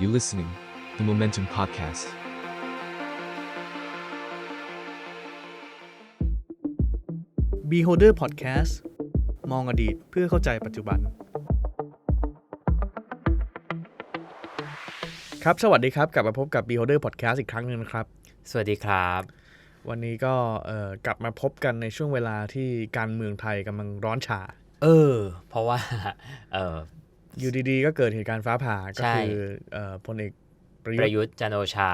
You're listening, the Momentum Podcast. Beholder Podcast มองอดีตเพื่อเข้าใจปัจจุบัน ครับ สวัสดีครับ กลับมาพบกับ Beholder Podcast อีกครั้งหนึ่งนะครับ สวัสดีครับ วันนี้ก็เอ่อกลับมาพบกันในช่วงเวลาที่การเมืองไทยกำลังร้อนฉา เออ เพราะว่า เออ อยู่ดีๆ ก็เกิดเหตุการณ์ฟ้าผ่าก็ใช่คือเอ่อพลเอกประยุปทระธ์ยุทธ์จันทร์โอชา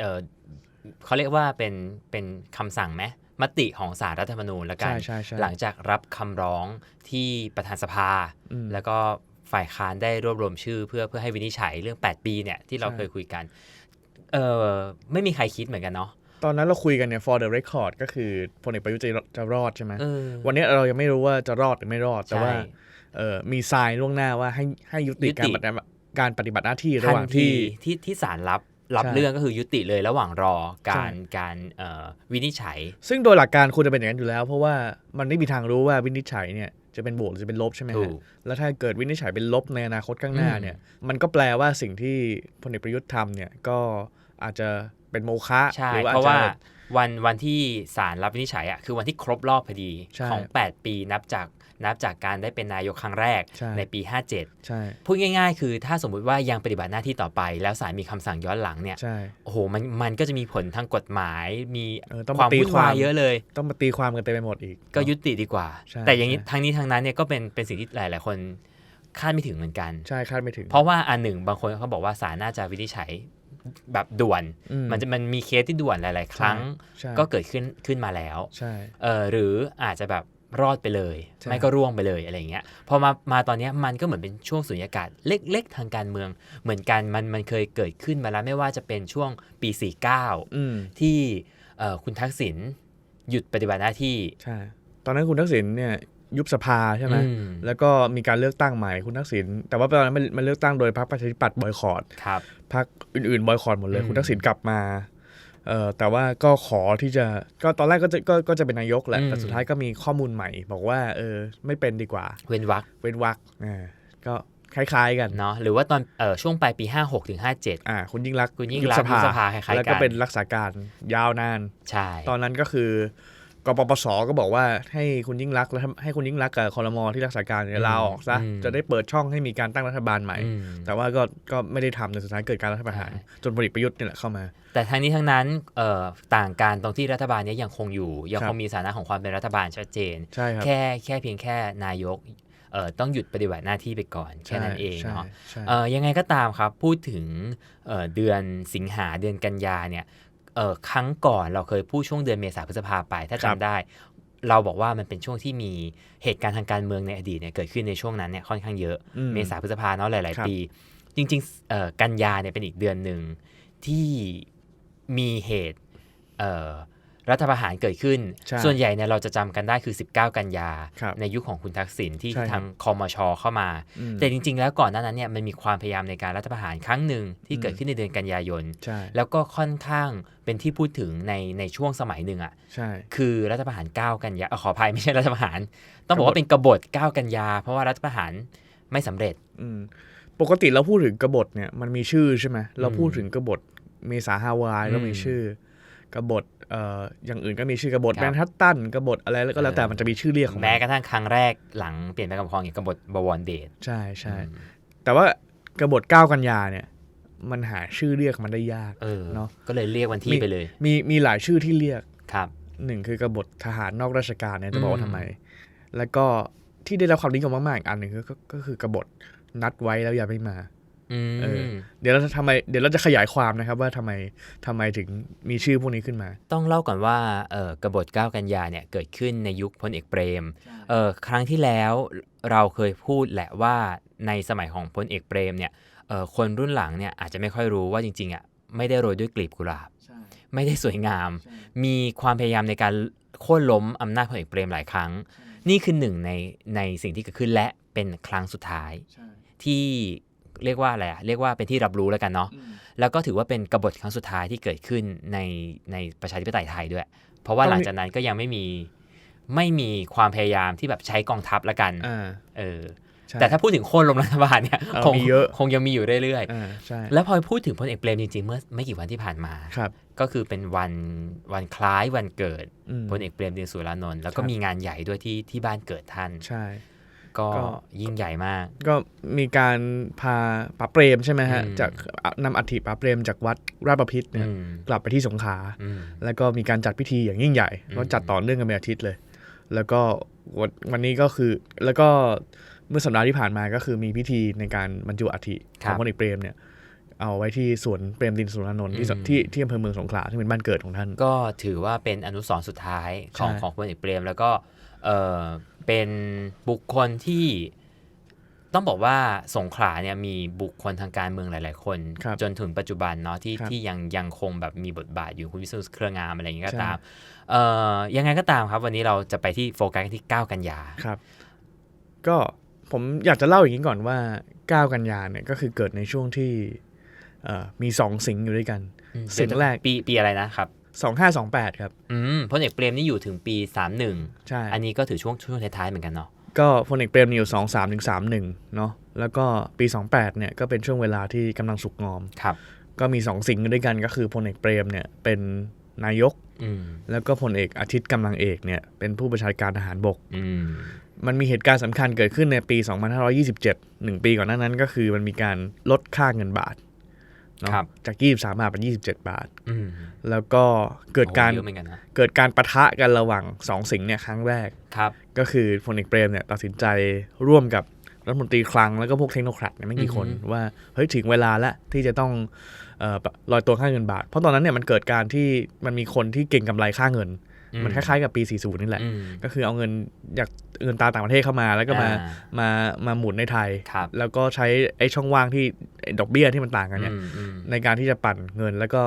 เออเขาเรียกว่าเป็นเป็นคำสั่งไหมมติของสารรัฐธรรมนูญแล้วกันใช่ใช่ใช่หลังจากรับคำร้องที่ประธานสภาอืมแล้วก็ฝ่ายค้านได้รวบรวมชื่อ เพื่อเพื่อให้วินิจฉัยเรื่อง 8 ปีเนี่ยที่เราใช่เคยคุยกัน เออไม่มีใครคิดเหมือนกันเนาะตอนนั้นเราคุยกันเนี่ย for the record ก็คือพลเอกประยุทธ์จะจะรอดใช่ไหมเออวันนี้เรายังไม่รู้ว่าจะรอดหรือไม่รอดแต่ใช่ว่าเอ่อ มีทรายล่วงหน้าว่าให้ให้ยุติยุติการปฏิบัติการปฏิบัติหน้าที่ระทัหว่างนที่ทีที่ที่ศาลรับรับใช่เรื่องก็คือยุติเลยระหว่างรอการใช่การเอ่อวินิจฉัย ซึ่งโดยหลักการควรจะเป็นอย่างนั้นอยู่แล้ว เพราะว่ามันไม่มีทางรู้ว่าวินิจฉัยเนี่ยจะเป็นบวกหรือจะเป็นลบใช่ไหมถูฮะกแล้วถ้าเกิดวินิจฉัยเป็นลบในอนาคตข้างหน้าอืมเนี่ย มันก็แปลว่าสิ่งที่พลเอกประยุทธ์ทำเนี่ยก็อาจจะเป็นโมฆะใช่หรือว่าเพราะว่าอจจวันวันที่ศาลรับวินิจฉัยอะคือวันที่ครบรอบพอดีใช่ของ 8 ปีนับจาก นับจากการได้เป็นนายกครั้งแรกใช่ในปี 57ใช่พูดง่าย ๆ คือถ้าสมมุติว่ายังปฏิบัติหน้าที่ต่อไป แล้วศาลมีคำสั่งย้อนหลังเนี่ยใช่โอ้โหมันมันก็จะมีผลทางกฎหมาย มีเออต้องควาามตีวุ่นควาวายมเยอะเลย ต้องมาตีความกันเต็มไปหมดอีก ก็ยุติดีกว่าใช่แต่อย่างนี้ใช่ทั้งนี้ทั้งนั้นเนี่ยก็เป็นเป็นสิ่งที่หลาย ๆ คนคาดไม่ถึงเหมือนกันใช่คาดไม่ถึง เพราะว่าอันหนึ่งบางคนเขาบอกว่าศาลน่าจะวินิจฉัยแบบด่วนอืมันจะมันมีเคสที่ด่วนหลาย ๆ ครั้งใช่ก็เกิดขึ้นขึ้นมาแล้ว ใช่เออหรืออาจจะแบบ รอดไปเลยใช่ไม่ก็ร่วงไปเลยอะไรอย่างเงี้ยพอมามาตอนเนี้ยมันก็เหมือนเป็นช่วงสุญญากาศเล็ก ๆ ทางการเมือง เหมือนกันมันมันเคยเกิดขึ้นมาแล้วไม่ว่าจะเป็นช่วงปี 49อืมที่เอ่อคุณทักษิณหยุดปฏิบัติหน้าที่ใช่ตอนนั้นคุณทักษิณเนี่ยยุบสภาใช่ไหมอืมแล้วก็มีการเลือกตั้งใหม่คุณทักษิณ แต่ว่าตอนนั้นมันมันเลือกตั้งโดยพรรคประชาธิปัตย์บอยคอรดครับพรรคอื่นๆบอยคอรดหมดเลยอืมคุณทักษิณกลับมา เอ่อแต่ว่าก็ขอที่จะก็ตอนแรกก็จะก็ก็จะเป็นนายกแหละ แต่สุดท้ายก็มีข้อมูลใหม่ บอกว่าเออไม่เป็นดีกว่า เว้นวักเว้นวักอ่าก็คล้ายๆกันเนาะหรือว่าตอนเอ่อช่วงปลายปี 56ถึง57 อ่าคุณยิ่งรักษณ์คุณยิ่งรักษณ์ยุบยุบสภาคล้ายๆแล้วก็กันเป็นรักษาการยาวนาน ใช่ ตอนนั้นก็คือ กปปสก็บอกว่าให้คุณยิ่งรักษณ์และให้คุณยิ่งรักษณ์กับคอรมอที่รักษาการเนี่ยลาออกซะจะได้เปิดช่องให้มีการตั้งรัฐบาลใหม่อืมแต่ว่าก็ก็ไม่ได้ทำในสุดท้ายเกิดการรัฐประหารใช่จนพลเอกประยุทธ์นี่แหละเข้ามา แต่ทั้งนี้ทั้งนั้นเอ่อต่างกันตรงที่รัฐบาลเนี้ยังคงอยู่ ยังครัคบงมีสถานะของความเป็นรัฐบาลชัดเจนใช่ครับแค่แค่เพียงแค่นายกเอ่อต้องหยุดปฏิบัติหน้าที่ไปก่อนแค่นั้นเองใช่เนาะใช่เอ่อยังไงก็ตามครับพูดถึงเอ่อเดือนสิงหาเดือนกันยาเนี่ย เอ่อครั้งก่อนเราเคยพูดช่วงเดือนเมษาพฤษภาไปถ้าครับจำได้ เราบอกว่ามันเป็นช่วงที่มีเหตุการณ์ทางการเมืองในอดีตเนี่ยเกิดขึ้นในช่วงนั้นเนี่ยค่อนข้างเยอะอืเมษาพฤษภาเนาะหลายครับๆปี จริงๆเอ่อกันยาเนี่ยเป็นอีกเดือนหนึ่งที่มีเหตุเอ่อ รัฐประหารเกิดขึ้นใช่ส่วนใหญ่เนี่ยเราจะจำกันได้คือ 19 กันยาครับในยุคของคุณทักษิณที่ใช่ครับทางคอมชเข้ามาอืมแต่จริง ๆ แล้วก่อนหน้านั้นเนี่ยมันมีความพยายามในการรัฐประหารครั้งหนึ่งที่อืมเกิดขึ้นในเดือนกันยายนใช่แล้วก็ค่อนข้างเป็นที่พูดถึงในในช่วงสมัยหนึ่งอะใช่คือรัฐประหาร 9 กันยาเอ่อขออภัยไม่ใช่รัฐประหาร ต้องบอกกบฏว่าเป็นกบฏ 9 กันยา เพราะว่ารัฐประหารไม่สำเร็จอืมปกติเราพูดถึงกบฏเนี่ยมันมีชื่อใช่ไหมเราพูดอืมถึงกบฏเมษาฮาวายก็มีอืมชื่อ กบฏเอ่ออย่างอื่นก็มีชื่อกบฏครับแมนฮัตตันกบฏอะไรแล้วก็แล้วแต่เออมันจะมีชื่อเรียกของมันแม้กระทั่งครั้งแรกหลังเปลี่ยนแปลงการปกครองอย่างกบฏบวรเดชใช่ใช่อืมแต่ว่ากบฏเก้ากันยาเนี่ยมันหาชื่อเรียกมันได้ยากเออเนอะก็เลยเรียกวันที่ไปเลย มีมีหลายชื่อที่เรียกครับหนึ่งคือกบฏทหารนอกราชการเนี่ยจะบอกว่าอืมทำไม แล้วก็ที่ได้รับความนิยมมากๆอีกอันหนึ่งก็ก็ก็คือกบฏนัดไว้แล้วอย่าไม่มาอืม เออเดี๋ยวเราจะทำไมเดี๋ยวเราจะขยายความนะครับว่าทำไมทำไมถึงมีชื่อพวกนี้ขึ้นมา ต้องเล่าก่อนว่าเออกบฏ 9 กันยาเนี่ยเกิดขึ้นในยุคพลเอกเปรมเออครั้งที่แล้วเราเคยพูดแหละว่าในสมัยของพลเอกเปรมเนี่ยเออคนรุ่นหลังเนี่ยอาจจะไม่ค่อยรู้ว่าจริงๆอะไม่ได้โรยด้วยกลีบกุหลาบ ไม่ได้สวยงาม มีความพยายามในการโค่นล้มอำนาจพลเอกเปรมหลายครั้ง นี่คือหนึ่งในในสิ่งที่เกิดขึ้นและเป็นครั้งสุดท้ายที่ เรียกว่าอะไรอะเรียกว่าเป็นที่รับรู้แล้วกันเนาะแล้วก็ถือว่าเป็นกบฏครั้งสุดท้ายที่เกิดขึ้นในในประชาธิปไตยไทยด้วย เพราะว่าต้องมีหลังจากนั้นก็ยังไม่มีไม่มีความพยายามที่แบบใช้กองทัพละกันอ่าเออใช่แต่ถ้าพูดถึงโค่นล้มรัฐบาลเนี่ยเออคงมีเยอะคงยังมีอยู่เรื่อยอ่าใช่ๆแล้วพอพูดถึงพลเอกเปรมจริงๆ เมื่อไม่กี่วันที่ผ่านมาครับ ก็คือเป็นวันวันคล้ายวันเกิดอืมพลเอกเปรมตินสุรานนท์แล้วก็ครับมีงานใหญ่ด้วยที่ที่บ้านเกิดท่านใช่ ก็ก็ยิ่งใหญ่มาก ก็มีการพาป๋าเปรมใช่ไหมฮะอืมจากนำอัฐิป๋าเปรมจากวัดราชประพิษเนี่ยอืมกลับไปที่สงขลาอืมแล้วก็มีการจัดพิธีอย่างยิ่งใหญ่อืมแล้วจัดต่อเนื่องกันเป็นอาทิตย์เลย แล้วก็วันวันนี้ก็คือแล้วก็เมื่อสัปดาห์ที่ผ่านมาก็คือมีพิธีในการบรรจุอัฐิของพลเอกเปรมเนี่ยเอาไว้ที่สวนเปรมดินสุรานนท์ที่สที่ที่อำเภอเมืองสงขลาที่เป็นบ้านเกิดของท่าน ก็ถือว่าเป็นอนุสรณ์สุดท้ายของใช่ของพลเอกเปรม แล้วก็ เออเป็นบุคคลที่ต้องบอกว่าสงขลาเนี่ยมีบุคคลทางการเมืองหลาย ๆ คนครับจนถึงปัจจุบันเนาะที่ครับที่ยังยังคงแบบมีบทบาทอยู่คุณวิศนุเครืองามอะไรอย่างเงี้ยก็ใช่ตามเอ่อยังไงก็ตามครับ วันนี้เราจะไปที่โฟกัสกันที่ 9 กันยาครับ ก็ผมอยากจะเล่าอย่างนี้ก่อนว่า 9 กันยาเนี่ยก็คือเกิดในช่วงที่เอ่อมีสองสิงห์อยู่ด้วยกัน สิ่งแรกปีปีอะไรนะครับ 2528 ครับ อืมพลเอกเปรมนี่อยู่ถึงปี 31 ใช่ อันนี้ก็ถือช่วงช่วงท้ายๆเหมือนกันเนาะ ก็พลเอกเปรมมีอยู่ 2 3ถึง31 เนาะ แล้วก็ปี 28 เนี่ยก็เป็นช่วงเวลาที่กำลังสุกงอม ครับ ก็มีสองสิ่งด้วยกันก็คือพลเอกเปรมเนี่ยเป็นนายกอืมแล้วก็พลเอกอาทิตย์กำลังเอกเนี่ยเป็นผู้บัญชาการทหารบกอืมมันมีเหตุการณ์สำคัญเกิดขึ้นในปี 2527หนึ่งปีก่อนหน้านั้นก็คือมันมีการลดค่าเงินบาทเนาะครับ จาก 23 บาทเป็น 27 บาทอืมแล้วก็เกิดการโอ้เยอะเหมือนกันนะเกิดการประทะกันระหว่างสองสิ่งเนี่ยครั้งแรกครับ ก็คือพลเอกเปรมเนี่ยตัดสินใจร่วมกับรัฐมนตรีคลังแล้วก็พวกเทคโนแครดเนี่ยไม่กี่คนอือฮึว่าเฮ้ยถึงเวลาแล้วที่จะต้องเอ่อลอยตัวค่าเงินบาท เพราะตอนนั้นเนี่ยมันเกิดการที่มันมีคนที่เก่งกำไรค่าเงิน มันคล้ายๆกับปี 40 นี่แหละอืมก็คือเอาเงินจากเงินตราต่างประเทศเข้ามา แล้วก็มาอ่ามามาหมุนในไทยครับแล้วก็ใช้ไอ้ช่องว่างที่ไอ้ดอกเบี้ยที่มันต่างกันเนี่ยอืมอืมในการที่จะปั่นเงิน แล้วก็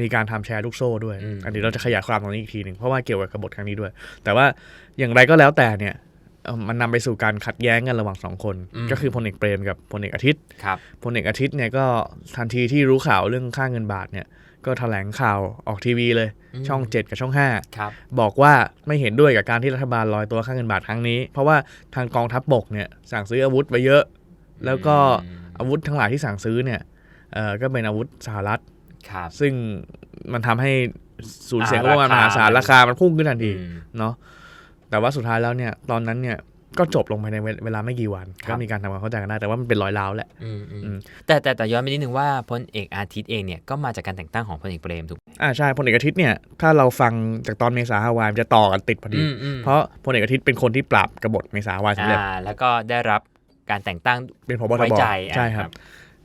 มีการทำแชร์ลูกโซ่ด้วยอืมอันนี้เราจะขยายความตรงนี้อีกทีหนึ่งเพราะว่าเกี่ยวกับกบฏครั้งนี้ด้วย แต่ว่าอย่างไรก็แล้วแต่เนี่ยเอ่อมันนำไปสู่การขัดแย้งกันระหว่างสองคน ก็คือพลเอกเปรมกับพลเอกอาทิตย์ครับพลเอกอาทิตย์เนี่ยก็ทันทีที่รู้ข่าวเรื่องค่าเงินบาทเนี่ย ก็แถลงข่าวออกทีวีเลยอืมช่อง 7 กับช่อง 5 ครับ บอกว่าไม่เห็นด้วยกับการที่รัฐบาลลอยตัวค่าเงินบาทครั้งนี้ เพราะว่าทางกองทัพบกเนี่ยสั่งซื้ออาวุธไปเยอะ แล้วก็อืมอาวุธทั้งหลายที่สั่งซื้อเนี่ยเอ่อก็เป็นอาวุธสหรัฐครับซึ่งมันทำให้สูญเสียงอ่างบประมาณมหาศาลราคามันราคามันพุ่งขึ้นทันทีอืมเนาะแต่ว่าสุดท้ายแล้วเนี่ยตอนนั้นเนี่ย ก็จบลงภายในเวลาไม่กี่วันครับก็มีการทำความเข้าใจกันได้แต่ว่ามันเป็นรอยร้าวแหละอืมอืมอืมแต่แต่แต่ย้อนไปนิดนึงว่าพลเอกอาทิตย์เองเนี่ยก็มาจากการแต่งตั้งของพลเอกเปรมถูกอ่าใช่พลเอกอาทิตย์เนี่ยถ้าเราฟังจากตอนเมษาฮาวายมันจะต่อกันติดพอดีอืมอืมเพราะพลเอกอาทิตย์เป็นคนที่ปราบกบฏเมษาฮาวายสำเร็จอ่าแล้วก็ได้รับการแต่งตั้งเป็นพบทไว้บใจใช่อ่าคครัรับบ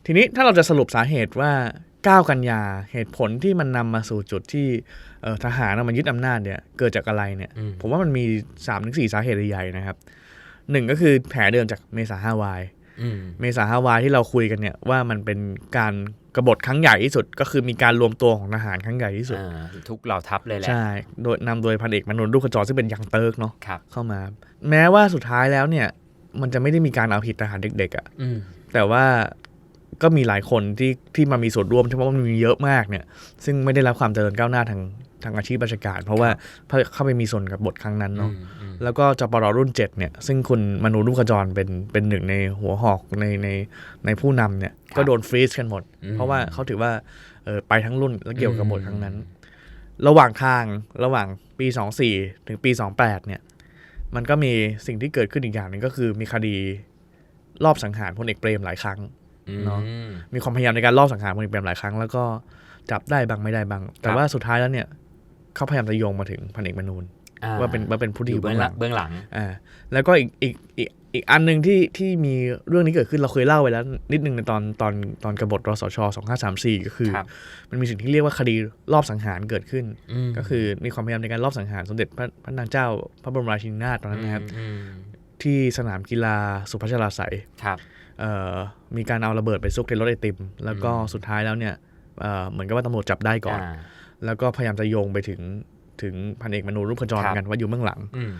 ทีนี้ถ้าเราจะสรุปสาเหตุว่า9กันยาเหตุผลที่มันนำมาสู่จุดที่เอ่อทหารเอามายึดอำนาจเนี่ยเกิดจากอะไรเนี่ยอืมผมว่ามันมี3าถึงสสาเหตุใหญ่ๆนะครับ หนึ่งก็คือแผลเดิมจากเมษาฮาวายอืมเมษาฮาวายที่เราคุยกันเนี่ยว่ามันเป็นการกบฏครั้งใหญ่ที่สุด ก็คือมีการรวมตัวของทหารครั้งใหญ่ที่สุดอ่าทุกเหล่าทัพเลยแหละใช่โดยนำโดยพันเอกมนุนลูกขจรซึ่งเป็นยังเติร์กเนาะครับเข้ามา แม้ว่าสุดท้ายแล้วเนี่ย มันจะไม่ได้มีการเอาผิดทหารเด็กๆอะ่ะอืมแต่ว่าก็มีหลายคนที่ที่มามีส่วนร่วมเฉพาะว่ามันมีเยอะมากเนี่ย ซึ่งไม่ได้รับความเจริญก้าวหน้าทาง ทางอาชีพราชการ เพราะว่าเข้าไปมีส่วนกับบทครั้งนั้นอืเนาะมอืมแล้วก็จปรรุ่น 7 เนี่ย ซึ่งคุณมนูลูกขจรเป็นเป็นหนึ่งในหัวหอกในในในผู้นำเนี่ย ก็โดนฟรีซกันหมดอืมเพราะว่าเขาถือว่าเออไปทั้งรุ่นแล้วเกี่ยวกับบทครั้งนั้นอืมระหว่างทางระหว่างปี 24 ถึงปี 28 เนี่ย มันก็มีสิ่งที่เกิดขึ้นอีกอย่างหนึ่งก็คือมีคดีรอบสังหารพลเอกเปรมหลายครั้งเนาะอืมมีความพยายามในการรอบสังหารพลเอกเปรมหลายครั้งแล้วก็จับได้บางไม่ได้บาง แต่ครับว่าสุดท้ายแล้วเนี่ย เขาพยายามจะโยงมาถึงพันเอกมนูนอ่ว่าเป็นว่าเป็นผู้ที่ออยู่ยู่เบื้เบื้อองงหหลัลังงเบื้องหลังอ่าแล้วก็อีกอีกอีกอีกอันหนึ่งที่ที่มีเรื่องนี้เกิดขึ้นเราเคยเล่าไปแล้ว นิดนึงในตอนตอนตอนกบฏรสช2534ก็คือครับมันมีสิ่งที่เรียกว่าคดีรอบสังหารเกิดขึ้นมก็คือมีความพยายามในการรอบสังหารสมเด็จพระพระนางเจ้า พระบรมราชินีนาถตอนนั้นนะครับอืมที่สนามกีฬาสุพัชราไสยครับเอ่อมีการเอาระเบิดไปซุกในรถไอติม แล้วก็อืมสุดท้ายแล้วเนี่ยเอ่อเหมือนกับว่าตำรวจจับได้ก่อนา แล้วก็พยายามจะโยงไปถึงถึงพันเอกมนูรูปขจรครับกันว่าอยู่เบื้องหลังอืม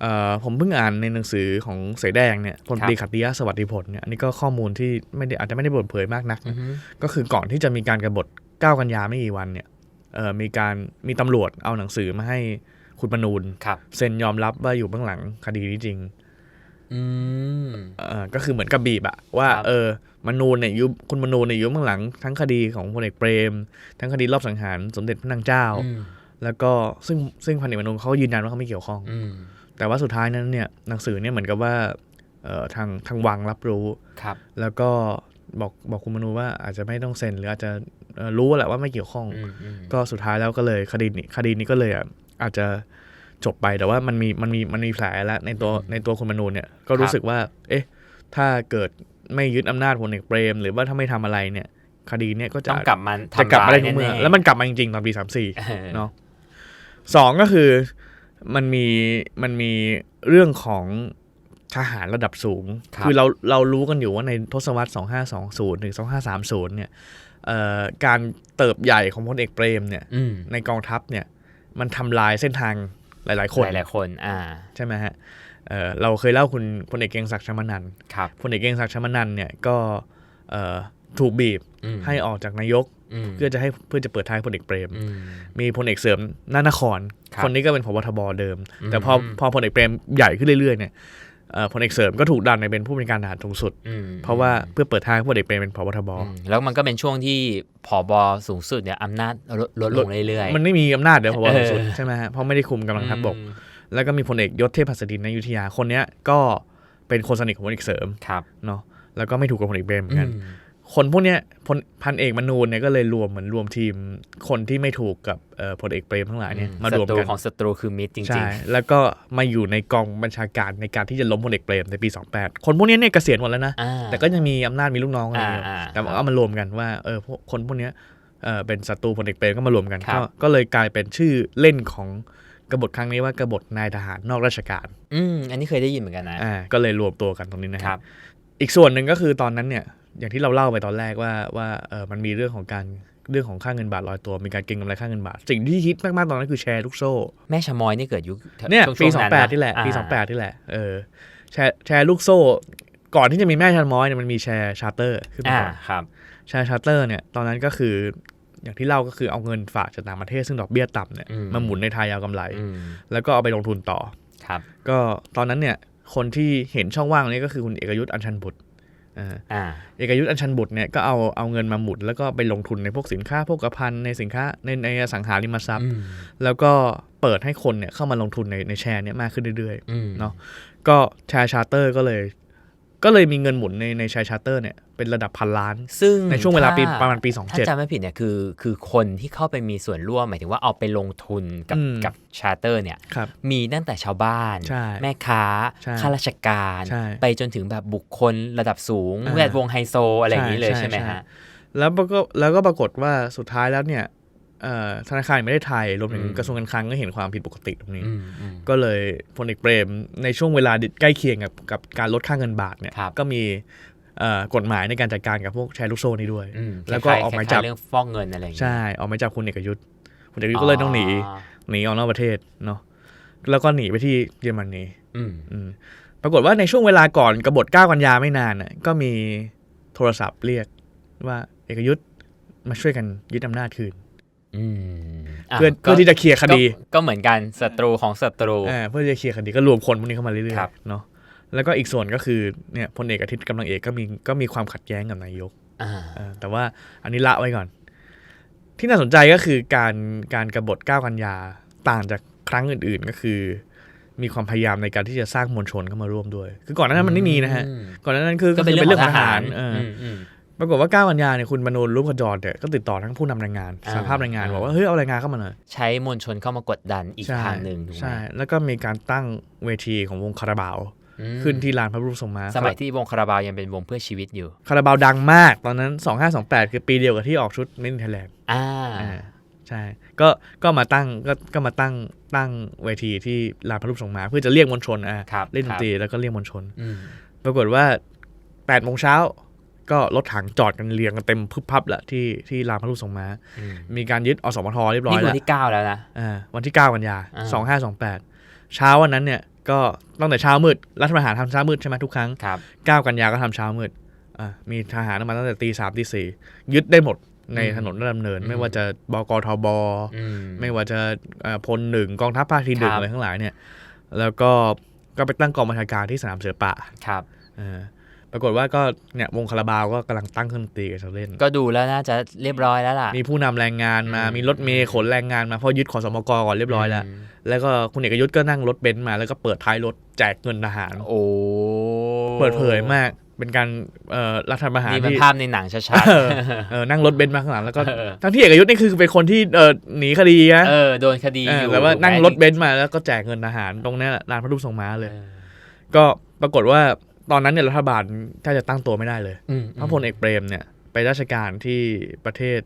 เอ่อผมเพิ่งอ่านในหนังสือของเสแดงเนี่ยพลครับตรีขัตติยะสวัสดิผลเนี่ยอันนี้ก็ข้อมูลที่ไม่ได้อาจจะไม่ได้เปิดเผยมากนักอือฮึก็คือก่อนที่จะมีการกบฏ9กันยาไม่กี่วันเนี่ยเอ่อมีการมีตำรวจเอาหนังสือมาให้คุณมนูนครับเซ็นยอมรับว่าอยู่เบื้องหลังคดีนี้จริงอืมเอ่อก็คือเหมือนกับบีบอะว่าครับเออ มนูนเนี่ยยุบคุณมนูนเนี่ยยุบเบื้องหลังทั้งคดีของพลเอกเปรม ทั้งคดีรอบสังหารสมเด็จพระนางเจ้าอืมแล้วก็ซึ่งซึ่งพันเอกมนูนเขาก็ยืนยันว่าเขาไม่เกี่ยวข้องอืมแต่ว่าสุดท้ายนั้นเนี่ยหนังสือเนี่ยเหมือนกับว่าเอ่อทางทางวังรับรู้ครับ แล้วก็บอกบอกคุณมนูว่าอาจจะไม่ต้องเซ็นหรืออาจจะเอ่อรู้แหละว่าไม่เกี่ยวข้องอืมอืมก็สุดท้ายแล้วก็เลยคดีนี้คดีนี้ก็เลยอะอาจจะจบไปแต่ว่ามันมีมันมีมันมีแผลแล้วในตัวในตัวคุณมนูนเนี่ยก็รู้สึกว่า เอ๊ะ ถ้าเกิด ไม่ยึดอำนาจพลเอกเปรม หรือว่าถ้าไม่ทำอะไรเนี่ย คดีเนี่ยก็จะต้องกลับมาจะกลับมาได้ทำทุกเมื่อร้ยแล้วมันกลับมาจริงๆตอนปีสามสี่เออเนาะสองก็คือมันมีมันมีเรื่องของทหารระดับสูงครับอเราเรารู้กันอยู่ว่าในทศวรรษ 2520 ถึง 2530 เนี่ยเอ่อการเติบใหญ่ของพลเอกเปรมเนี่ยอืมในกองทัพเนี่ยมันทำลายเส้นทาง หลาย ๆ คนหลายๆคนอ่าใช่ไหมฮะเอ่อเราเคยเล่าคุณพลเอกเกรียงศักดิ์ชมานันท์ครับพลเอกเกรียงศักดิ์ชมานันท์เนี่ยก็เอ่อถูกบีบอืมให้ออกจากนายกอืมเพื่อจะให้เพื่อจะเปิดท้ายพลเอกเปรมอืมมีพลเอกเสริมนานครครับคนนี้ก็เป็นพบทบเดิมอืมแต่พอพอพลเอกเปรมใหญ่ขึ้นเรื่อยๆเนี่ยเอ่อ พลเอกเสริมก็ถูกดันไปเป็นผู้บัญชาการทหารสูงสุดอืมเพราะว่าเพื่อเปิดทางให้พลเอกเปรมเป็นพบทบอืมแล้วมันก็เป็นช่วงที่ผอบอสูงสุดเนี่ยอำนาจลดลดลงเรื่อยๆ มันไม่มีอำนาจเดี๋ยวพบเออสูงสุดใช่ไหมฮะเพราะไม่ได้คุมกำลังทัพบกอืมแล้วก็มีพลเอกยศเทพหัสดินในอยุธยาคนเนี้ยก็เป็นคนสนิทของพลเอกเสริมครับเนาะแล้วก็ไม่ถูกกับพลเอกเปรมเหมือนกันอืม คนพวกเนี้ยพลพันเอกมนูนเนี่ยก็เลยรวมเหมือนรวมทีมคนที่ไม่ถูกกับเอ่อพลเอกเปรมทั้งหลายเนี่ยมารวมศัตรูกันของศัตรูคือมิตรจริใช่งแล้วก็มาอยู่ในกองบัญชาการในการที่จะล้มพลเอกเปรมในปี 28 คนพวกเนี้ยเนี่ยเกษียณหมดแล้วนะๆอ่าแต่ก็ยังมีอำนาจมีลูกน้องอะไรอยู่อ่าอ่าแต่ว่าเอามารวมกันว่าเออพวกคนพวกเนี้ยเออเป็นศัตรูพลเอกเปรมก็มารวมกันครับก็ก็เลยกลายเป็นชื่อเล่นของกบฏครั้งนี้ว่ากบฏนายทหารนอกราชการ อืมอันนี้เคยได้ยินเหมือนกันนะอ่าก็เลยรวมตัวกันตรงนี้นะคครัรับบอีกส่วนหนึ่งก็คือตอนนั้นเนี่ย อย่างที่เราเล่าไปตอนแรกว่าว่าเออมันมีเรื่องของการเรื่องของค่าเงินบาทลอยตัว มีการเก็งกำไรค่าเงินบาท สิ่งที่ฮิตมากๆตอนนั้นคือแชร์ลูกโซ่ แม่ชะมอยนี่เกิดยุคเนี่ยช่วงปีช่วง28ะที่แหละปีา28ที่แหละเออแชร์แชร์ลูกโซ่ ก่อนที่จะมีแม่ชันม้อยเนี่ยมันมีแชร์ชาร์เตอร์ขึ้นมาอ่าก่อนครับแชร์ชาร์เตอร์เนี่ยตอนนั้นก็คืออย่างที่เล่าก็คือเอาเงินฝากจากต่างประเทศซึ่งดอกเบี้ยต่ำเนี่ยอืมมาหมุนในไทยเอากำไรอืมแล้วก็เอาไปลงทุนต่อครับ ก็ตอนนั้นเนี่ยคนที่เห็นช่องว่างนี้ก็คือคุณเอกยุทธ์อัญชันบุตรอ่าอ่า เอกยุทธ์อัญชันบุตรเนี่ยก็เอาเอาเงินมาหมุนแล้วก็ไปลงทุนในพวกสินค้าพวกกระพันในสินค้าในในอสังหาริมทรัพย์อืมแล้วก็เปิดให้คนเนี่ยเข้ามาลงทุนในในแชร์เนี่ยมากขึ้นเรื่อยอืมเนาะๆก็แชร์ชาร์เตอร์ก็เลย ก็เลยมีเงินหมุนในในแชร์ชาร์เตอร์เนี่ยเป็นระดับพันล้าน ซึ่งในช่วงเวลาปีถ้ประมาณปีถ้าจำไม่ผิดเนี่ยคือคือคนที่เข้าไปมีส่วนร่วมหมายถึงว่าเอาไปลงทุนกับอืมกับชาร์เตอร์เนี่ย27ครับมีตั้งแต่ชาวบ้านใช่แม่ค้าใช่ข้าราชการใช่ไปจนถึงแบบบุคคลระดับสูงอ่าแวดวงไฮโซอะไรอย่างนี้เลยใช่ใช่ไหมใช่ฮะแล้วก็แล้วก็ปรากฏว่าสุดท้ายแล้วเนี่ยเอ่อ ธนาคารแห่งประเทศไทย รวมถึงอืมกระทรวงการคลังก็เห็นความผิดปกติตรงนี้อืมอืมก็เลยพลเอกเปรมในช่วงเวลาใกล้เคียงกับกับการลดค่าเงินบาทเนี่ยครับก็มีเอ่อกฎหมายในการจัดการกับพวกแชร์ลูกโซ่นี้ด้วยอืมแล้วก็คล้ายๆออกหมายคล้จับๆเรื่องฟอกเงินอะไรอย่างเงี้ยใช่ออกหมายจับคุณเอกยุทธ์คุณเอกยุทธ์ก็เลยต้องหนีหนีออกนอกประเทศเนาะแล้วก็หนีไปที่เยอรมนีอืมอืมปรากฏว่าในช่วงเวลาก่อนกบฏก้าวกันยาไม่นานน่ะก็มีโทรศัพท์เรียกว่าเอกยุทธ์มาช่วยกันยึดอำนาจคืนอืมะ เพื่อก็เพื่อที่จะเคลียร์คดีก็ก็เหมือนกันศัตรูของศัตรูอ่าเพื่อที่จะเคลียร์คดีก็รวมคนพวกนี้เข้ามาเรื่อยครับๆเนาะแล้วก็อีกส่วนก็คือเนี่ยพลเอกอาทิตย์กำลังเอกก็มีก็มีความขัดแย้งกับนายกอ่าเออแต่ว่าอันนี้ละไว้ก่อน ที่น่าสนใจก็คือการการกบฏก้าวกันยาต่างจากครั้งอื่น ๆก็คือ มีความพยายามในการที่จะสร้างมวลชนเข้ามาร่วมด้วย คือก่อนหน้านั้นมันไม่มีนะฮะอืมก่อนหน้านั้นคือก็เป็นเรื่องคืของทหารเอออมอืม ปรากฏว่าก้าวกันยาเนี่ยคุณมโนรูปขจรเนี่ยก็ติดต่อทั้งผู้นำแรงงานอ่าสาภาพแรงงานอ่าบอกว่าเฮ้ยเอาแรงงานเข้ามาหน่อยใช้มวลชนเข้ามากดดันอีกใช่ทางหนึ่งถูกไหมใช่แล้วก็มีการตั้งเวทีของวงคาราบาวอืมขึ้นที่ลานพระบรมทรงม้าสมัยที่วงคาราบาวยังเป็นวงเพื่อชีวิตอยู่ คาราบาวดังมากตอนนั้น 2528 คือปีเดียวกับที่ออกชุดเมนไทยแลนด์อ่าอ่าใช่ก็ก็มาตั้งก็ก็มาตั้งตั้งเวทีที่ลานพระบรมทรงม้าเพื่อจะเรียกมวลชนอะครับเล่นดคนรับตรีแล้วก็เรียกมวลชนอืมปรากฏว่า8โมงเช้า ก็รถถังจอดกันเรียงกันเต็มพึบพับละที่ที่ลานพระบรมทรงม้าอืมมีการยึดอสมทเรียบร้อนี่ยคือแล้ววันที่เก้าแล้วนะอ่าวันที่ 9 กันยาอ่าสองห้าสองแปดเช้าวันนั้นเนี่ยก็ตั้งแต่เช้ามืดรัฐประหารทำเช้ามืดใช่ไหมทุกครั้งครับ9กันยาก็ทำเช้ามืดอ่ามีทหารมาตั้งแต่ตีสามตีสี่ยึดได้หมดในอืมถนนราชดำเนินอืมไม่ว่าจะบกทบอืมไม่ว่าจะเอ่อพลหนึ่งกองทัพภาคที่หนึ่งครับอะไรทั้งหลายเนี่ย แล้วก็ก็ไปตั้งกองบัญชาการที่สนามเสือป่าครับเออ ปรากฏว่าก็เนี่ยวงคาราบาวก็กำลังตั้งเครื่องดนตรีกันจะเล่น ก็ดูแล้วน่าจะเรียบร้อยแล้วล่ะ มีผู้นำแรงงานมาอืมมีรถเมย์ขนแรงงานมาเพราะยึดขอสมกก่อนเรียบร้อยแล้วมแล้วก็คุณเอกยุทธก็นั่งรถเบนซ์มาแล้วก็เปิดท้ายรถแจกเงินทหาร โอ้ เปิดเผยมาก เป็นการเอ่อรัฐประหารนี่มันที่ภาพในหนังชัดเออเออนั่งรถเบนซ์มาข้างหลังแล้วก็เออทั้งที่เอกยุทธนี่คือเป็นคนที่เออหนีคดีนะๆเออโดนคดีเอออยู่แต่ว่านั่งถูกไหมรถเบนซ์มาแล้วก็แจกเงินทหารตรงเนี้ยลานพระรูปทรงม้าเลยเออก็ปรากฏว่า ตอนนั้นเนี่ยรัฐบาลถ้าจะตั้งตัวไม่ได้เลยอืมพระพลเอกเปรมเนี่ยไปราชการที่ประเทศ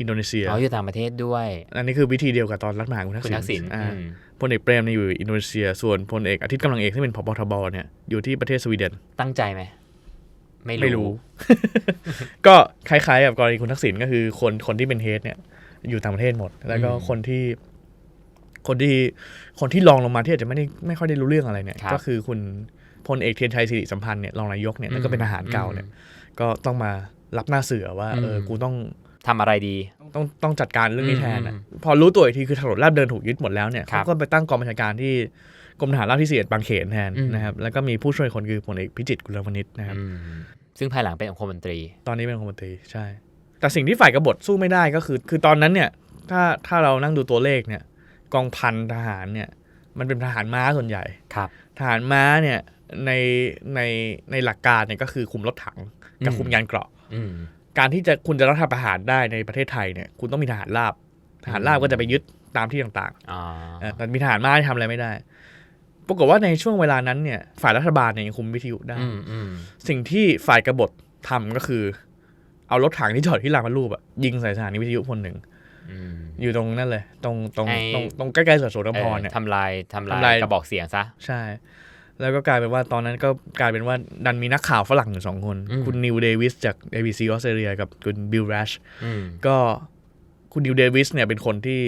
อินโดนีเซียอ๋ออยู่ต่างประเทศด้วย อันนี้คือวิธีเดียวกับตอนรัฐประหารคุณทักคุณษิณทักษิณอ่าอืมพลเอกเปรมเนี่ยอยู่อินโดนีเซีย ส่วนพลเอกอาทิตย์กำลังเอกที่เป็นผบทบเนี่ยอยู่ที่ประเทศสวีเดน ตั้งใจไหมไม่ไม่รู้ ก็คล้ายๆกับกรณีคุณทักษิณก็คือคนคนที่เป็นเฮดเนี่ย อยู่ต่างประเทศหมด แล้วก็คนที่ คนที่คนที่รองลงมาที่อาจจะไม่ได้ไม่ค่อยได้รู้เรื่องอะไรเนี่ยครับก็คือคุณ พลเอกเทียนชัยสิริสัมพันธ์เนี่ยรองนายกเนี่ยแล้วก็เป็นทหารเก่าเนี่ยก็ต้องมารับหน้าเสือว่าเอออืมกูต้องทำอะไรดี ต้องต้องจัดการเรื่องนี้แทนอือะมพอรู้ตัวอีกทีคือถนนลาดเดินถูกยึดหมดแล้วเนี่ยครัเขาบก็ไปตั้งกองบัญชาการที่กรมทหารราบที่41บางเขนแทนอืมนะครับแล้วก็มีผู้ช่วยคนคือพลเอกพิจิตรกุลวณิชนะครับอืมซึ่งภายหลังเป็นองคมนตรี ตอนนี้เป็นองคมนตรีใช่ แต่สิ่งที่ฝ่ายกบฏสู้ไม่ได้ก็คือ คือตอนนั้นเนี่ยถ้าถ้าเรานั่งดูตัวเลขเนี่ย กองพันทหารเนี่ย มันเป็นทหารม้าส่วนใหญ่ครับทหารม้าเนี่ย ในในในหลักการเนี่ยก็คือคุมรถถังกับอืมคุมยานเกราะอืมการที่จะคุณจะรัฐประหารได้ในประเทศไทยเนี่ยคุณต้องมีทหารราบทหารราบก็จะไปยึดตามที่ต่างอ๋อๆเออแต่มีทหารม้าที่ทำอะไรไม่ได้ ปรากฏว่าในช่วงเวลานั้นเนี่ยฝ่ายรัฐบาลเนี่ยยังคุมวิทยุได้อืมอืมสิ่งที่ฝ่ายกบฏทำก็คือ เอารถถังที่จอดที่ลานพระรูปอะยิงใส่สถานีวิทยุคนหนึ่งอืมอยู่ตรงนั่นเลย ตรงตรงให้ตรงตรงใกล้ๆสวนสวนน้ำพรเนี่ยเออทำลายทำลาทำลายยกระบอกเสียงซะ ใช่ แล้วก็กลายเป็นว่าตอนนั้นก็กลายเป็นว่าดันมีนักข่าวฝรั่งอยู่สองคนอืมคุณนิวเดวิสจาก ABC ออสเตรเลียกับคุณบิลแรชอืมก็คุณนิวเดวิสเนี่ยเป็นคนที่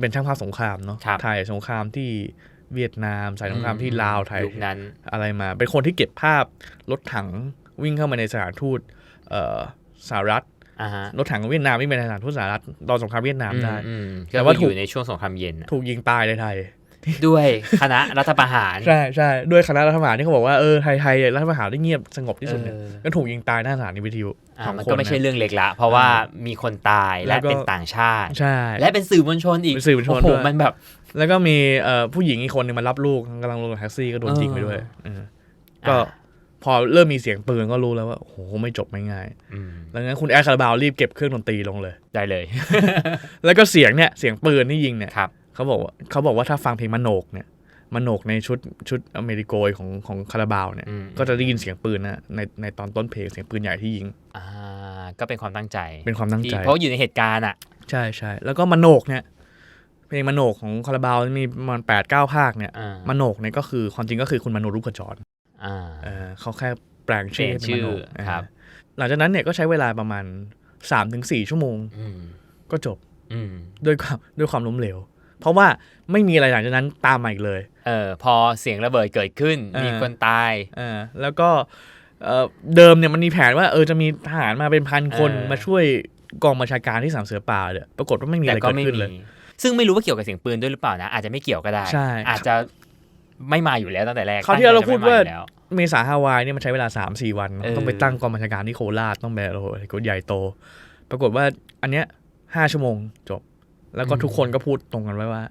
เป็นช่างภาพสงครามเนาะครับถ่ายสงครามที่เวียดนามถ่ายสงครามที่ลาวถ่ายยุคนั้นอะไรมา เป็นคนที่เก็บภาพรถถังวิ่งเข้ามาในสถานทูตเอ่อสหรัฐอ่าฮะรถถังเวียดนามวิ่งไปในสถานทูตสหรัฐตอนสงครามเวียดนามได้อืมอืมแต่แต่ว่าว่าถูอกยู่ในช่วงสงครามเย็นน่ะถูกยิงตายในไทย ด้วยคณะรัฐประหาร ใช่ใช่ด้วยคณะรัฐประหารที่เขาบอกว่าเออไทยไทยรัฐประหารได้เงียบสงบที่สุดเนี่ยเออก็ถูกยิงตายหน้าสถานีวิทยุอ่าสองมันคนก็ไม่ใช่นะเรื่องเล็กละ เพราะว่ามีคนตายแล้และวก็เป็นต่างชาติใช่และเป็นสื่อมวลชนอีกเป็นสื่อมวลชนโอ้โหด้วยมันแบบ แล้วก็มีเอ่อผู้หญิงอีกคนหนึงมารับลูกกำลังลงจากแท็กซี่ก็โดนยิงไปด้วยเออก็อ่าพอเริ่มมีเสียงปืนก็รู้แล้วว่าโอ้โหไม่จบไม่ง่ายอืมดังนั้นคุณแอร์คาราบาวรีบเก็บเครื่องดนตรีลงเลย ได้เลย แล้วก็เสียงเนี่ยเสียงปืนที่ยิงเนี่ยครับ เขาบอกว่าเขาบอกว่าถ้าฟังเพลงมโนกเนี่ยมโนกในชุดชุดอเมริโกยของของคาราบาวเนี่ยอืมก็จะได้ยินเสียงปืนนะในในตอนต้นเพลงเสียงปืนใหญ่ที่ยิง อ่า ก็เป็นความตั้งใจ เป็นความตั้งใจที่เพราะอยู่ในเหตุการณ์อะ ใช่ใช่แล้วก็มโนกเนี่ยเพลงมโนกของคาราบาวมีประมาณแปดเก้าภาคเนี่ยอ่ามโนกเนี่ยก็คือความจริงก็คือคุณมโนรูปขจรอ่าเออเขาแค่แปลงชื่อให้เปลี่ยนชื่อเป็นมโนกครับเออหลังจากนั้นเนี่ยก็ใช้เวลาประมาณ3าถึงสชั่วโมงอืมก็จบอืมด้วยความด้วยความล้มเหลว เพราะว่าไม่มีอะไรหลังจากนั้นตามมาอีกเลย เออพอเสียงระเบิดเกิดขึ้นเออมีคนตายเออแล้วก็เอ่อเดิมเนี่ยมันมีแผนว่าเออจะมีทหารมาเป็นพันคนเออมาช่วยกองบัญชาการที่สามเสือป่าเนี่ยปรากฏว่าไม่มีอะแต่ไรก็เกิดไม่ขึ้นมีเลย ซึ่งไม่รู้ว่าเกี่ยวกับเสียงปืนด้วยหรือเปล่านะ อาจจะไม่เกี่ยวก็ได้ใช่อาจจะไม่มาอยู่แล้วตั้งแต่แรกคราวที่แล้วเราพูดว่าตั้งใจจะไม่มอยู่แล้วเมษาฮาวายเนี่ยมันใช้เวลา 3 4 วันเออต้องไปตั้งกองบัญชาการที่โคราชต้องแบบโอ้โหกใหญ่โต ปรากฏว่าอันเนี้ยห้าชั่วโมงจบ แล้วก็ทุกคนก็พูดตรงกันไว้ว่า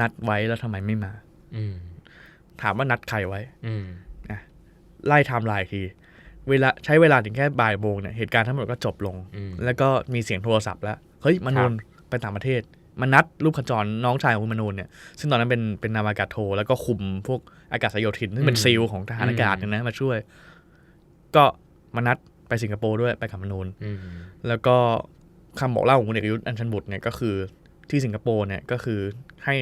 นัดไว้แล้วทำไมไม่มา อืมถามว่านัดใครไว้ อืมไล่ไทม์ไลน์ที เวลาใช้เวลาถึงแค่บ่ายโมงเนี่ยเหตุการณ์ทั้งหมดก็จบลงอืมแล้วก็มีเสียงโทรศัพท์แล้วเฮ้ยมนูนไปต่างประเทศมานัดลูกขจรน้องชายของคุณมนูนเนี่ยซึ่งตอนนั้นเป็นเป็นนาวากาศโทแล้วก็คุมพวกอากาศโยธินซึ่งเป็นซีลของทหารอากาศเนี่ยนะมาช่วย ก็มานัดไปสิงคโปร์ด้วยไปกับมนูนอืมแล้วก็คำบอกเล่าของคุณเอกยุทธอัญชันบุตรเนี่ยก็คือ ที่สิงคโปร์เนี่ยก็คือให้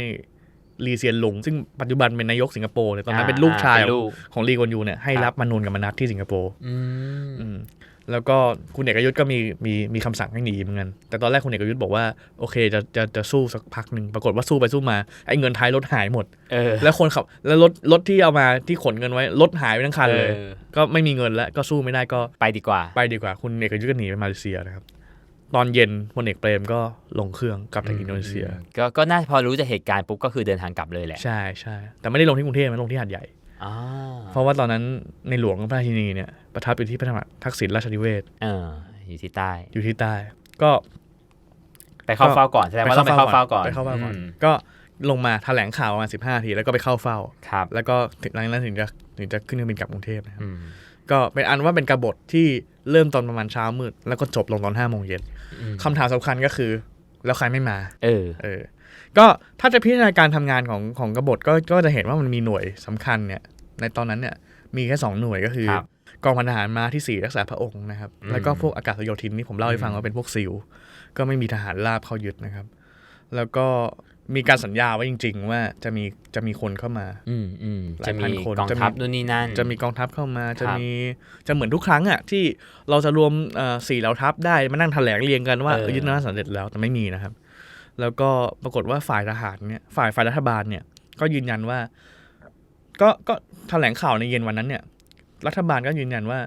ลีเซียนหลง ซึ่งปัจจุบันเป็นนายกสิงคโปร์เนี่ยตอนนั้นเป็นลูกชายเป็นลูกของลีกวนยูเนี่ยให้ครับรับมานูนกับมานัดที่สิงคโปร์อืมอืมแล้วก็คุณเอกยุทธก็มีมีมีคำสั่งให้หนีเหมือนกัน แต่ตอนแรกคุณเอกยุทธบอกว่าโอเคจะจะจะสู้สักพักหนึ่งปรากฏว่าสู้ไปสู้มาไอ้เงินท้ายรถหายหมดเออแล้วคนขับแล้วรถรถที่เอามาที่ขนเงินไว้รถหายไปทั้งคันเลยออก็ไม่มีเงินแล้วก็สู้ไม่ได้ก็ไปดีกว่า ไปดีกว่า คุณเอกยุทธก็หนีไปมาเลเซียนะครับ ตอนเย็นพลเอกเปรมก็ลงเครื่องกลับจากอินโดนีเซีย ก็ก็น่าพอรู้จากเหตุการณ์ปุ๊บก็คือเดินทางกลับเลยแหละ ใช่ใช่แต่ไม่ได้ลงที่กรุงเทพนะลงที่หาดใหญ่อ๋อเพราะว่าตอนนั้นในหลวงพระราชินีเนี่ยประทับอยู่ที่พระธรรมทักษิณราชนิเวศน์เอออยู่ที่ใต้ อยู่ที่ใต้ ก็ไปเข้าเฝ้าก่อนแสดงว่าต้องไปเข้าเฝ้าก่อนไปเข้าเฝ้าก่อนมก็ลงมาแถลงข่าวประมาณสิบห้าทีแล้วก็ไปเข้าเฝ้าครับแล้วก็ถึงหลังจากนั้นถึงจะถึงจะขึ้นเครื่องบินกลับกรุงเทพนะครับอืมก็เป็นอันว่าเป็นกบฏที่ เริ่มตอนประมาณเช้ามืด แล้วก็จบลงตอนห้าโมงเย็นอืมคำถามสำคัญก็คือ แล้วใครไม่มา เออ เออ ก็ถ้าจะพิจารณาการทำงานของของกบฏก็ก็จะเห็นว่ามันมีหน่วยสำคัญเนี่ย ในตอนนั้นเนี่ย มีแค่สองหน่วยก็คือครับกองพันทหารมาที่สี่รักษาพระองค์นะครับอืมแล้วก็พวกอากาศโยธินที่ผมเล่าให้ฟังอืมว่าเป็นพวกซิลก็ไม่มีทหารราบเข้ายึดนะครับ แล้วก็ มีการสัญญาไว้จริง ๆ ว่าจะมีจะมีคนเข้ามาอืมอืมหลาจะยพัมีนคนกองจะมีทัพนู่นนี่นั่น จะมีกองทัพเข้ามาจะครับมีจะเหมือนทุกครั้งอะที่เราจะรวมเอ่อสี่เหล่าทัพได้มานั่งแถลงเรียงกันว่าเออเออยึดอำนาจสำเร็จแล้วแต่ไม่มีนะครับ แล้วก็ปรากฏว่าฝ่ายทหารเนี่ยฝ่ายฝ่ายรัฐบาลเนี่ย ก็ยืนยันว่า ก็ก็แถลงข่าวในเย็นวันนั้นเนี่ย รัฐบาลก็ยืนยันว่า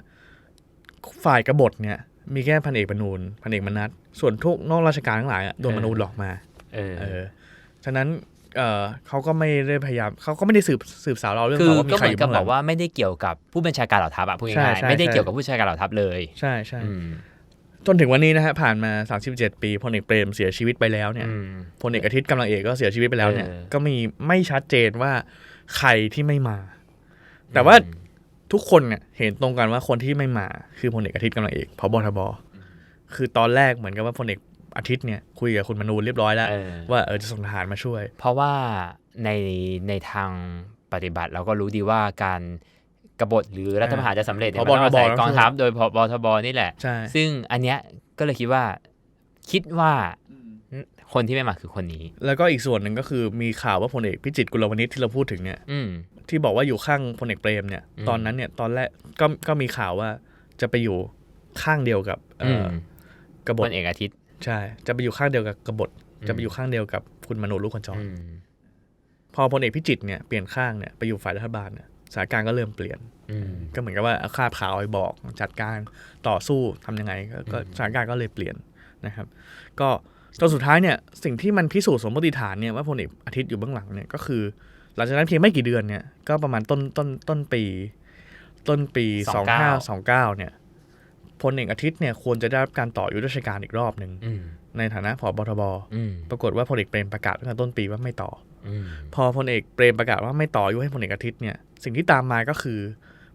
ฝ่ายกบฏเนี่ย มีแค่พันเอกบรรนูนพันเอกมนัสส่วนทุกนอกราชการทั้งหลายอะโดนมนูนหลอกมา เออเออ ฉะนั้นเออเขาก็ไม่ได้พยายามเขาก็ไม่ได้สืบสืบสาวเราเรื่องคือว่ามีก็ใครเหอมือยู่นกับเบื้องหบลัองกว่าไม่ได้เกี่ยวกับผู้บัญชาการเหล่าทัพอะพูดใช่ง่ายใช่ๆไม่ได้ใช่เกี่ยวกับผู้บัญชาการเหล่าทัพเลย ใช่ใช่อืมจนถึงวันนี้นะฮะผ่านมา 37 ปีพลเอกเปรมเสียชีวิตไปแล้วเนี่ยอืมพลเอกอาทิตย์กำลังเอกก็เสียชีวิตไปแล้วเนี่ยเออก็มีไม่ชัดเจนว่าใครที่ไม่มา แต่ว่าทุกคนเนี่ยเห็นตรงกันว่าคนที่ไม่มา คือพลเอกอาทิตย์กำลังเอกพบทบคือตอนแรกเหมือนกับว่าพลเอก อาทิตย์เนี่ยคุยกับคุณมนูนเรียบร้อยแล้วเออว่าเออจะส่งทหารมาช่วย เพราะว่าในในทางปฏิบัติเราก็รู้ดีว่าการกบฏหรือรัฐประหารจะสำเร็จเนี่ยผบมันต้องอาศัยทบกองทัพโดยพบทบนี่แหละใช่ซึ่งอันเนี้ยก็เลยคิดว่าคิดว่าคนที่ไม่มาคือคนนี้ แล้วก็อีกส่วนหนึ่งก็คือมีข่าวว่าพลเอกพิจิตรกุลวณิชที่เราพูดถึงเนี่ยอืมที่บอกว่าอยู่ข้างพลเอกเปรมเนี่ยอืมตอนนั้นเนี่ยตอนแรกก็ก็มีข่าวว่าจะไปอยู่ข้างเดียวกับเอ่อมอกบพฏลเอกอาทิตย์ ใช่ จะไปอยู่ข้างเดียวกับกบฏอืมจะไปอยู่ข้างเดียวกับคุณมโนลูกคนจรอืมพอพลเอกพิจิตรเนี่ยเปลี่ยนข้างเนี่ยไปอยู่ฝ่ายรัฐบาลเนี่ยสถานการณ์ก็เริ่มเปลี่ยนอืมก็เหมือนกับว่าเอาคาบข่าวไปบอกจัดการต่อสู้ทำยังไง ก็ก็อืมสถานการณ์ก็เลยเปลี่ยนนะครับ ก็จนสุดท้ายเนี่ยสิ่งที่มันพิสูจน์สมมติฐานเนี่ยว่าพลเอกอาทิตย์อยู่เบื้องหลังเนี่ยก็คือ หลังจากนั้นเพียงไม่กี่เดือนเนี่ยก็ประมาณต้นต้นต้นปี ต้นปีสองห้าสองเก้าเนี่ย พลเอกอาทิตย์เนี่ยควรจะได้รับการต่ออายุราชการอีกรอบหนึ่งอืมในฐานะผบทบอืมปรากฏว่าพลเอกเปรมประกาศตั้งแต่ต้นปีว่าไม่ต่ออืมพอพลเอกเปรมประกาศว่าไม่ต่ออายุให้พลเอกอาทิตย์เนี่ยสิ่งที่ตามมาก็คือ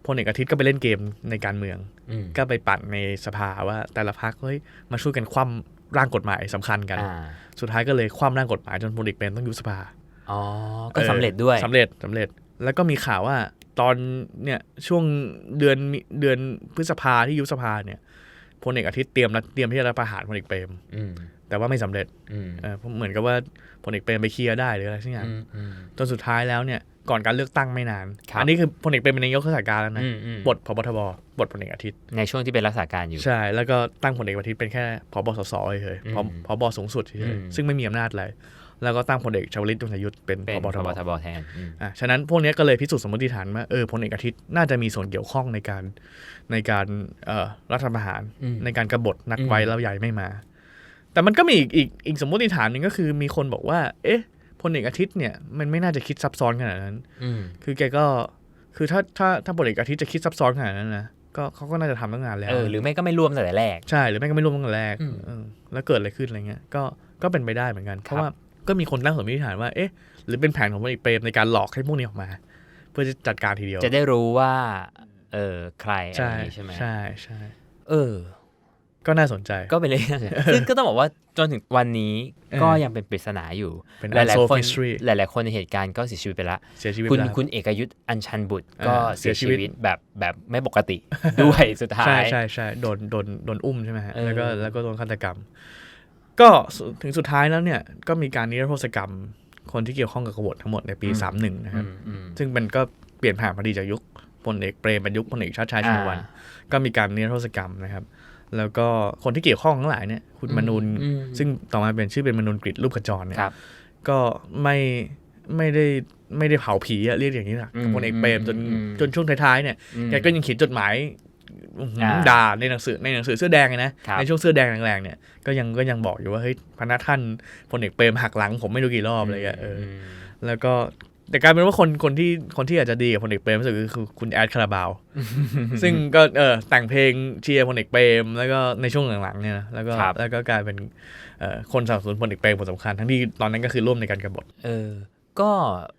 พลเอกอาทิตย์ก็ไปเล่นเกมในการเมืองอืมก็ไปปั่นในสภาว่าแต่ละพักเฮ้ยมาช่วยกันคว่ำร่างกฎหมายสำคัญกันอ่าสุดท้ายก็เลยคว่ำร่างกฎหมายจนพลเอกเปรมต้องยุบสภาอ๋อก็สำเร็จด้วยสำเร็จสำเร็จ แล้วก็มีข่าวว่าตอนเนี่ยช่วงเดือนมิเดือนพฤษภาที่ยุบสภาเนี่ยพลเอกอาทิตย์เตรียมรัฐเตรียมที่จะรัฐประหารพลเอกเปรมอืมแต่ว่าไม่สำเร็จอืมเออเพราะเหมือนกับว่าพลเอกเปรมไปเคลียร์ได้หรืออะไรสักอย่างอืมอืมจนสุดท้ายแล้วเนี่ยก่อนการเลือกตั้งไม่นานครับอันนี้คือพลเอกเปรมเป็นนายกรักษาการแล้วนะอืมอืมบทพบทบ บทพลเอกอาทิตย์ ในช่วงที่เป็นรักษาการอยู่ ใช่ แล้วก็ตั้งพลเอกอาทิตย์เป็นแค่พบสสเฉยอืมๆพบพบสูงสุดเฉอืยมๆซึ่งไม่มีอำนาจอะไร แล้วก็ตั้งพลเอกชวลิตยงใจยุทธเป็นเป็นพพบทบบทบแทนอืมอะฉะนั้นพวกเนี้ยก็เลยพิสูจน์สมมติฐานว่าเออพลเอกอาทิตย์น่าจะมีส่วนเกี่ยวข้องในการในการเอ่อรัฐประหารอืมในการกบฏนัดอืมไว้แล้วใหญ่ไม่มา แต่มันก็มีอีกอีกอีกสมมติฐานหนึ่งก็คือมีคนบอกว่า เอ๊ะพลเอกอาทิตย์เนี่ยมันไม่น่าจะคิดซับซ้อนขนาดนั้นอืมคือแกก็คือถ้าถ้าถ้าพลเอกอาทิตย์จะคิดซับซ้อนขนาดนั้นนะก็เขาก็น่าจะทำตั้งนานแล้วเออหรือไม่ก็ไม่ร่วมตั้งแต่แรก ใช่หรือไม่ก็ไม่ร่วมตั้งแต่แรกอืมเออแล้วเกิดอะไรขึ้นอะไรเงี้ยก็ก็เป็นไปได้เหมือนกัน เพราะครับว่า ก็มีคนตั้งสมมติฐานว่า เอ๊ะ หรือเป็นแผนของพลเอกเปรมในการหลอกให้พวกนี้ออกมา เพื่อจะจัดการทีเดียว จะได้รู้ว่า เออใครอะไรใช่อย่างงี้ใช่ไหมใช่ใช่เออ ก็น่าสนใจ ก็เป็นเรื่องซึ่งก็ต้องบอกว่าจนถึงวันนี้เออก็ยังเป็นปริศนาอยู่เป็นหลาย unsolved ๆคน mystery หลาย ๆ คนในเหตุการณ์ก็เสียชีวิตไปละเสียชีวิตคุณไปแล้วคุณเอกยุทธ์อัญชันบุตรอ่าก็เสีเสียยชีชีวิตวิตแบบแบบไม่ปกติด้วยสุดท้าใช่ยใช่ใช่โดนโดนโดนอุ้มใช่ไหมฮะเออแล้วก็แล้วก็โดนฆาตกรรม ก็สุถึงสุดท้ายแล้วเนี่ยก็มีการนิรโทษกรรมคนที่เกี่ยวข้องกับกบฏทั้งหมดในปี 31 นะครับอืมอืมซึ่งมันก็เปลี่ยนผ่านพอดีจากยุคพลเอกเปรมเป็นยุคพลเอกชาติชายชินวัตรอ่าก็มีการนิรโทษกรรมนะครับ แล้วก็คนที่เกี่ยวข้องทั้งหลายเนี่ยคุณมนูนอืมซึ่งต่อมาเป็นชื่อเป็นมนูนกฤษรูปขจรเนี่ยครับก็ไม่ไม่ได้ไม่ได้เผาผีอะเรียกอย่างนี้นะอืมกับพลเอกเปรมจนอืมจนช่วงท้ายๆเนี่ยอืมแกก็ยังเขียนจดหมายอื้อหืออ่า ด่าในหนังสือในหนังสือเสื้อแดงเลยนะครับในช่วงเสื้อแดงแรงๆเนี่ยก็ยังก็ยังบอกอยู่ว่าเฮ้ยพนักท่านพลเอกเปรมหักหลังผมไม่รู้กี่รอบอะไรเงี้ยเอออมแล้วก็แต่กลายเป็นว่าคนคนที่คนที่อาจจะดีกับพลเอกเปรมรู้สึกคือคุณแอดคาราบาว ซึ่งก็เออแต่งเพลงเชียร์พลเอกเปรมแล้วก็ในช่วงหลังๆเนี่ยนะแล้วก็ครับแล้วก็กลายเป็นเอ่อคนสนับสนุนพลเอกเปรมคนสำคัญทั้งที่ตอนนั้นก็คือร่วมในการกบฏเออ ก็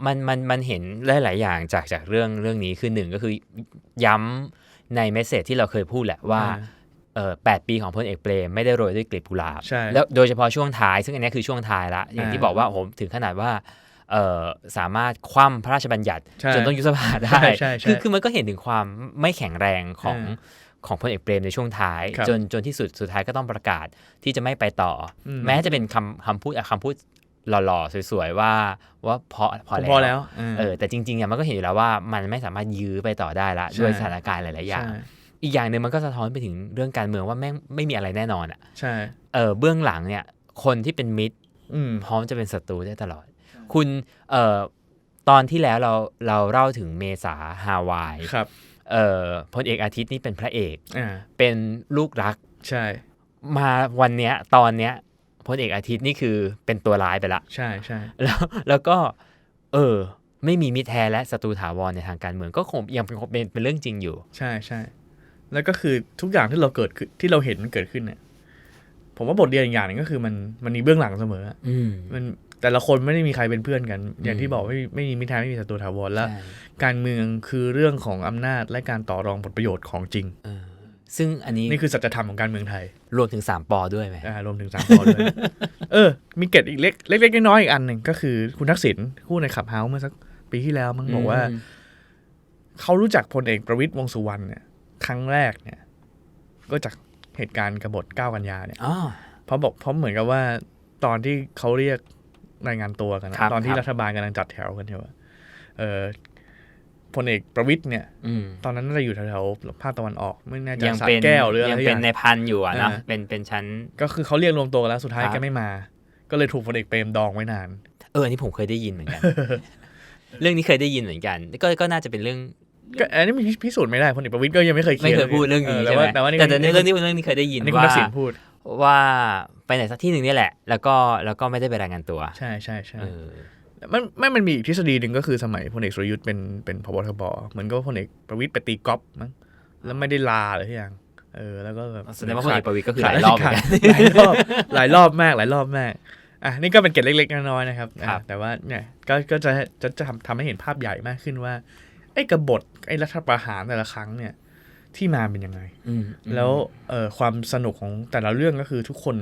มันมันมันเห็นหลายๆอย่างจากจากเรื่องเรื่องนี้คือหนึ่งก็คือย้ำ ในเมสเซจที่เราเคยพูดแหละว่าอ่าเออแปดปีของพลเอกเปรมไม่ได้โรยด้วยกลีบกุหลาบใช่แล้วโดยเฉพาะช่วงท้าย ซึ่งอันนี้คือช่วงท้ายละอย่างที่อ่าบอกว่าผมถึงขนาดว่าเออสามารถคว่ำพระราชบัญญัติใช่จนต้องยุบสภาได้ใช่ใช่ใช่คือคือมันก็เห็นถึงความไม่แข็งแรงของอ่าของพลเอกเปรมในช่วงท้ายครับจนจนที่สุดสุดท้ายก็ต้องประกาศที่จะไม่ไปต่ออมแม้จะเป็นคำคำพูดอะคำพูด หล่อๆ สวยๆ ว่าว่าพอพอผมแล้วพอแล้วเออแต่จริงๆอะมันก็เห็นอยู่แล้วว่ามันไม่สามารถยื้อไปต่อได้ละใช่ด้วยสถานการณ์หลายๆอย่างใช่อีกอย่างหนึ่งมันก็สะท้อนไปถึงเรื่องการเมืองว่าแม่งไม่มีอะไรแน่นอนอะใช่เออเบื้องหลังเนี่ย คนที่เป็นมิตรอืมพร้อมจะเป็นศัตรูได้ตลอด คุณเอ่อตอนที่แล้วเราเราเล่าถึงเมษาฮาวายครับเอ่อพลเอกอาทิตย์นี่เป็นพระเอกอ่าเป็นลูกรักใช่ มาวันเนี้ยตอนเนี้ย พลเอกอาทิตย์นี่คือเป็นตัวร้ายไปละใช่ใช่แล้วแล้วก็ เออ ไม่มีมิตรแท้และศัตรูถาวรในทางการเมืองก็คงยังเป็นเป็นเป็นเรื่องจริงอยู่ ใช่ใช่แล้วก็คือทุกอย่างที่เราเกิดขึ้นที่เราเห็นมันเกิดขึ้นเนี่ยผมว่าบทเรียนอีกอย่างหนึ่งก็คือมันมันมีเบื้องหลังเสมออืมมันแต่ละคนไม่ได้มีใครเป็นเพื่อนกัน อย่างอืที่มบอกไม่มีไม่มีมิตรแท้ไม่มีศัตรูถาวรแล้วใช่การเมืองคือเรื่องของอำนาจและการต่อรองผลประโยชน์ของจริงเออ ซึ่งอันนี้นี่คือสัจธรรมของการเมืองไทย รวมถึงสามปอด้วยไหมอ่ารวมถึงสามปอด้วยเออ มีเกร็ดอีกเล็กเล็กๆน้อยๆอีกอันหนึ่งก็คือคุณทักษิณพูดในขับเฮาส์เมื่อสักปีที่แล้วมั้งบอกว่า เขารู้จักพลเอกประวิตยวงษ์สุวรรณเนี่ยครั้งแรกเนี่ย ก็จากเหตุการณ์กบฏ9กันยาเนี่ยอ๋อเพราะบอกเพราะเหมือนกับว่าตอนที่เขาเรียกรายงานตัวกันนะครับตอนที่ครับรัฐบาลกำลังจัดแถวกันอยู่อะเออ พลเอกประวิตยเนี่ยอืมตอนนั้นน่าจะอยู่แถวๆภาคตะวันออก ไม่แน่ใจยังสระเป็นแก้วหรืออะไรยังสักอเป็นย่างในพันอยู่อะนะอ่าเป็นเป็นชั้น ก็คือเขาเรียกรวมตัวกันแล้วสุดท้ายครับแกไม่มา ก็เลยถูกพลเอกเปรมดองไว้นาน เอออันนี้ผมเคยได้ยินเหมือนกัน เรื่องนี้เคยได้ยินเหมือนกัน ก็ก็น่าจะเป็นเรื่องก็อันนี้มันพิสูจน์ไม่ได้พลเอกประวิตยก็ยังไม่เคยเคลีไม่ยร์เคยพูดเรื่องนี้แต่ใช่ไหมว่าแต่ว่านี่แต่แต่เรื่องนี้เรื่องนี้เคยได้ยินอันนี้คุณว่าทักษิณพูดว่าไปไหนสักที่หนึ่งนี่แหละ แล้วก็แล้วก็ไม่ได้ไปรายงานตัว ใช่ใช่ใช่เออ มันไม่มันมีอีกทฤษฎีหนึ่งก็คือสมัยพลเอกสุรยุทธ์เป็นเป็นพบทบเหมือนก็พลเอกประวิตยไปตีกอล์ฟมั้งแล้วไม่ได้ลาเลยที่ยังเออแล้วก็แบบแสดงว่าพลเอกประวิตยก็คือหขาดลายรอบเหมือนกันหลายรอบหลายรอบมากหลายรอบมากอะนี่ก็เป็นเกร็ดเล็กๆน้อยๆนะครับอะครับ แต่ว่าเนี่ยก็ก็จะจะจะทำทำให้เห็นภาพใหญ่มากขึ้นว่า ไอ้กบฏไอ้รัฐประหารแต่ละครั้งเนี่ย ที่มาเป็นยังไงอืมแล้วเอ่อความสนุกของแต่ละเรื่องก็คือทุกคน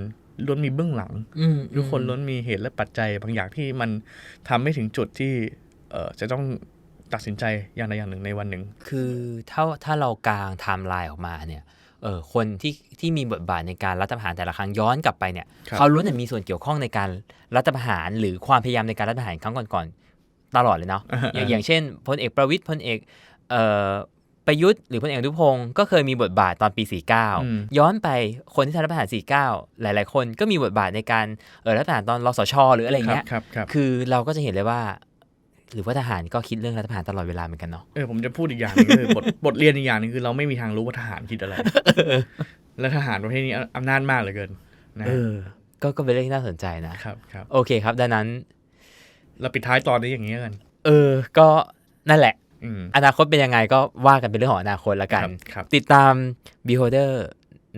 ล้วนมีเบื้องหลังอืมทุกคนล้วนมีเหตุและปัจจัย บางอย่างที่มันทำให้ถึงจุดที่เอ่อจะต้องตัดสินใจอย่างใดอย่างหนึ่งในวันหนึ่ง คือถ้าถ้าเรากางไทม์ไลน์ออกมาเนี่ยเออคนที่ที่มีบทบาทในการรัฐประหารแต่ละครั้งย้อนกลับไปเนี่ยครับเขาล้วนแต่มีส่วนเกี่ยวข้องในการรัฐประหารหรือความพยายามในการรัฐประหารครั้งก่อนๆตลอดเลยเนาะอย่างอย่างเช่นพลเอกประวิตยพลเอกเอ่อ ประยุทธ์หรือพลเอกอนุพงศ์ก็เคยมีบทบาทตอนปีอืม49 ย้อนไปคนที่ทำรัฐประหาร 49 หลาย ๆ คนก็มีบทบาทในการเออรัฐประหารตอนรสช หรืออะไรเงี้ยครับครับคือเราก็จะเห็นเลยว่า หรือว่าทหารก็คิดเรื่องรัฐประหารตลอดเวลาเหมือนกันเนาะเออผมจะพูดอีกอย่างหนึงคือบทบทเรียนอีกอย่างหนึงคือเราไม่มีทางรู้ว่าทหารคิดอะไรและทหารประเทศนี้อำนาจมากเหลือเกินนะเออก็ก็เป็นเรื่องที่น่าสนใจนะครับครับโอเคครับ ดังนั้น เราปิดท้ายตอนนี้อย่างนี้กัน เออ ก็นั่นแหละ อืมอนาคตเป็นยังไงก็ว่ากันเป็นเรื่องของอนาคตละกันครับครับติดตาม Beholder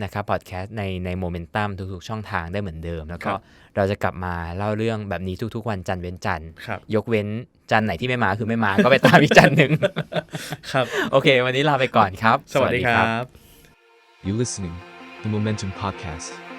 นะครับพอดแคสต์ในในโมเมนตัมทุกๆ ช่องทางได้เหมือนเดิม แล้วก็เราจะกลับมาเล่าเรื่องแบบนี้ทุก ๆ วันจันทร์เว้นจันทร์ครับยกเว้นจันทร์ไหนที่ไม่มาคือไม่มา ก็ไปตามอีกจันทร์หนึ่งครับโอเค วันนี้ลาไปก่อนครับ สวัสดีครับ You listening, the Momentum Podcast.